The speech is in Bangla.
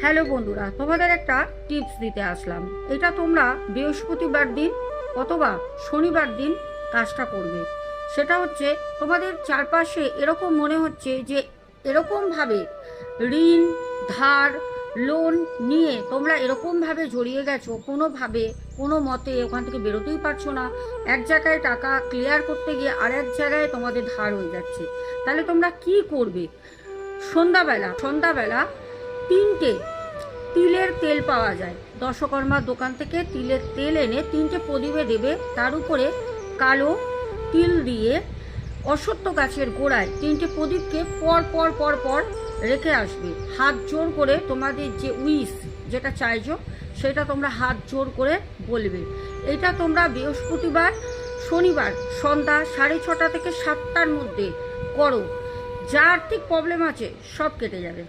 হ্যালো বন্ধুরা, তোমাদের একটা টিপস দিতে আসলাম। এটা তোমরা বৃহস্পতিবার দিন অথবা শনিবার দিন কাজটা করবে। সেটা হচ্ছে, তোমাদের চারপাশে এরকম মনে হচ্ছে যে এরকমভাবে ঋণ, ধার, লোন নিয়ে তোমরা এরকমভাবে জড়িয়ে গেছো, কোনোভাবে, কোনো মতে ওখান থেকে বেরোতেই পারছ না। এক জায়গায় টাকা ক্লিয়ার করতে গিয়ে আর এক জায়গায় তোমাদের ধার হয়ে যাচ্ছে। তাহলে তোমরা কি করবে? সন্ধ্যাবেলা সন্ধ্যাবেলা তিনটে তিলের তেল পাওয়া যায়। দশকর্মার দোকান থেকে তিলের তেল এনে তিনটে প্রদীপে দেবে। তার উপরে কালো তিল দিয়ে অসত্য গাছের গোড়ায় তিনটে প্রদীপকে পর পর পর পর রেখে আসবে। হাত জোর করে তোমাদের যে উইস যেটা চাইছো, সেটা তোমরা হাত জোর করে বলবে। এটা তোমরা বৃহস্পতিবার, শনিবার সন্ধ্যা সাড়ে ছটা থেকে সাতটার মধ্যে করো। যা আর্থিক প্রবলেম আছে, সব কেটে যাবে।